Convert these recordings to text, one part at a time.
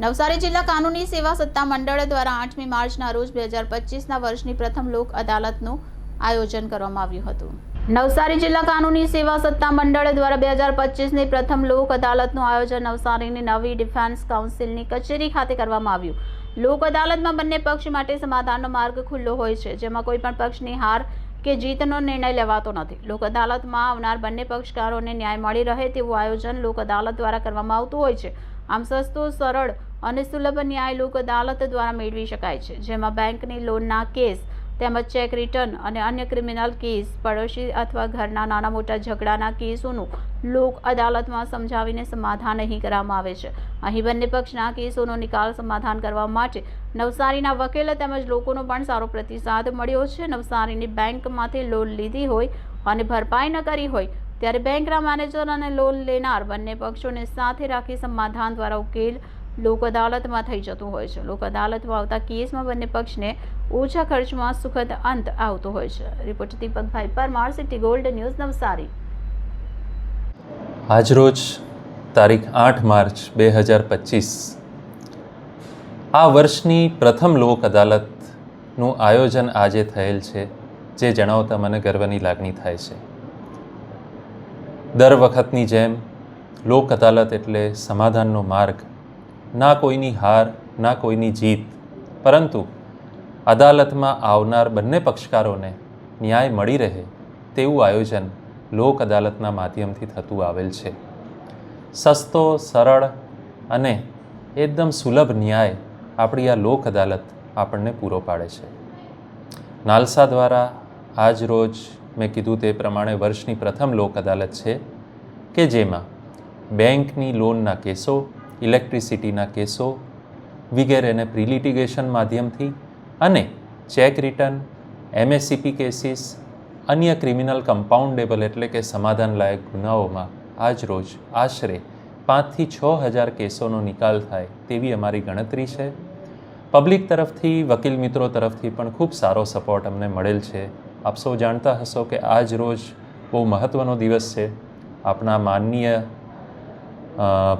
નવસારી જિલ્લા કાનૂની સેવા સત્તા મંડળ દ્વારા આઠમી માર્ચના રોજ બે હજાર પચીસના વર્ષની પ્રથમ લોક અદાલતનું આયોજન કરવામાં આવ્યું હતું. નવસારી જિલ્લા કાનૂની સેવા સત્તા મંડળ દ્વારા બે હજાર પચીસની પ્રથમ લોક અદાલતનું આયોજન નવસારીની નવી ડિફેન્સ કાઉન્સિલની કચેરી ખાતે કરવામાં આવ્યું. લોક અદાલતમાં બંને પક્ષ માટે સમાધાનનો માર્ગ ખુલ્લો હોય છે, જેમાં કોઈ પણ પક્ષની હાર કે જીતનો નિર્ણય લેવાતો નથી. લોક અદાલતમાં આવનાર બંને પક્ષકારોને ન્યાય મળી રહે તેવું આયોજન લોક અદાલત દ્વારા કરવામાં આવતું હોય છે. આમ સસ્તો, સરળ અને સુલભ ન્યાય લોક અદાલત દ્વારા મેળવી શકાય છે, જેમાં બેંકની લોનના કેસ તેમજ ચેક રિટર્ન અને અન્ય ક્રિમિનલ કેસ, પડોશી અથવા ઘરના નાના મોટા ઝઘડાના કેસોનું લોક અદાલતમાં સમજાવીને સમાધાન અહીં કરવામાં આવે છે. અહીં બંને પક્ષના કેસોનો નિકાલ સમાધાન કરવા માટે નવસારીના વકીલ તેમજ લોકોનો પણ સારો પ્રતિસાદ મળ્યો છે. નવસારીની બેંકમાંથી લોન લીધી હોય અને ભરપાઈ ન કરી હોય ત્યારે બેંકના મેનેજર અને લોન લેનાર બંને પક્ષોને સાથે રાખી સમાધાન દ્વારા ઉકેલ લોક અદાલતમાં થઈ જતું હોય છે. લોક અદાલતમાં આવતા કેસમાં બંને પક્ષને ઓછા ખર્ચમાં સુખદ અંત આવતો હોય છે. Report Deepakbhai Parmar, City Gold News, Navsari. આજરોજ તારીખ આઠ માર્ચ બે હજાર પચીસ. આ વર્ષની પ્રથમ લોક અદાલતનું આયોજન આજે થયેલ છે, જે જણાવતા મને ગર્વની લાગણી થાય છે. દર વખતની જેમ લોક અદાલત એટલે સમાધાનનો માર્ગ. ના કોઈની હાર, ના કોઈની જીત. પરંતુ અદાલતમાં આવનાર બંને પક્ષકારોને ન્યાય મળી રહે તેવું આયોજન લોક અદાલતના માધ્યમથી થતું આવેલ છે. સસ્તો, સરળ અને એકદમ સુલભ ન્યાય આપણી આ લોક અદાલત આપણને પૂરો પાડે છે. નાલસા દ્વારા આજ રોજ મેં કીધું તે પ્રમાણે વર્ષની પ્રથમ લોક અદાલત છે કે જેમાં બેંકની લોનના કેસો, ઇલેક્ટ્રિસિટીના કેસો વગેરેને પ્રિલિટિગેશન માધ્યમથી અને ચેક રિટર્ન એમએસસીપી કેસીસ, અન્ય ક્રિમિનલ કમ્પાઉન્ડેબલ એટલે કે સમાધાનલાયક ગુનાઓમાં આજરોજ આશરે પાંચથી છ હજાર કેસોનો નિકાલ થાય તેવી અમારી ગણતરી છે. પબ્લિક તરફથી, વકીલ મિત્રો તરફથી પણ ખૂબ સારો સપોર્ટ અમને મળેલ છે. આપ સૌ જાણતા હશો કે આજ રોજ બહુ મહત્ત્વનો દિવસ છે. આપણા માનનીય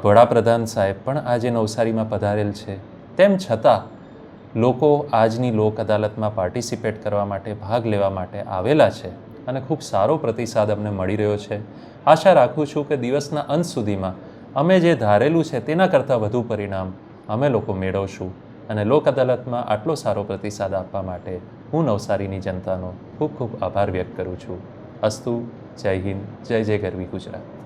વડાપ્રધાન સાહેબ પણ આજે નવસારીમાં પધારેલ છે. તેમ છતાં લોકો આજની લોક અદાલતમાં પાર્ટિસિપેટ કરવા માટે, ભાગ લેવા માટે આવેલા છે અને ખૂબ સારો પ્રતિસાદ અમને મળી રહ્યો છે. આશા રાખું છું કે દિવસના અંત સુધીમાં અમે જે ધારેલું છે તેના કરતાં વધુ પરિણામ અમે લોકો મેળવશું. અને લોક અદાલતમાં આટલો સારો પ્રતિસાદ આપવા માટે હું નવસારીની જનતાનો ખૂબ ખૂબ આભાર વ્યક્ત કરું છું. અસ્તુ, જય હિન્દ, જય જય ગરવી ગુજરાત.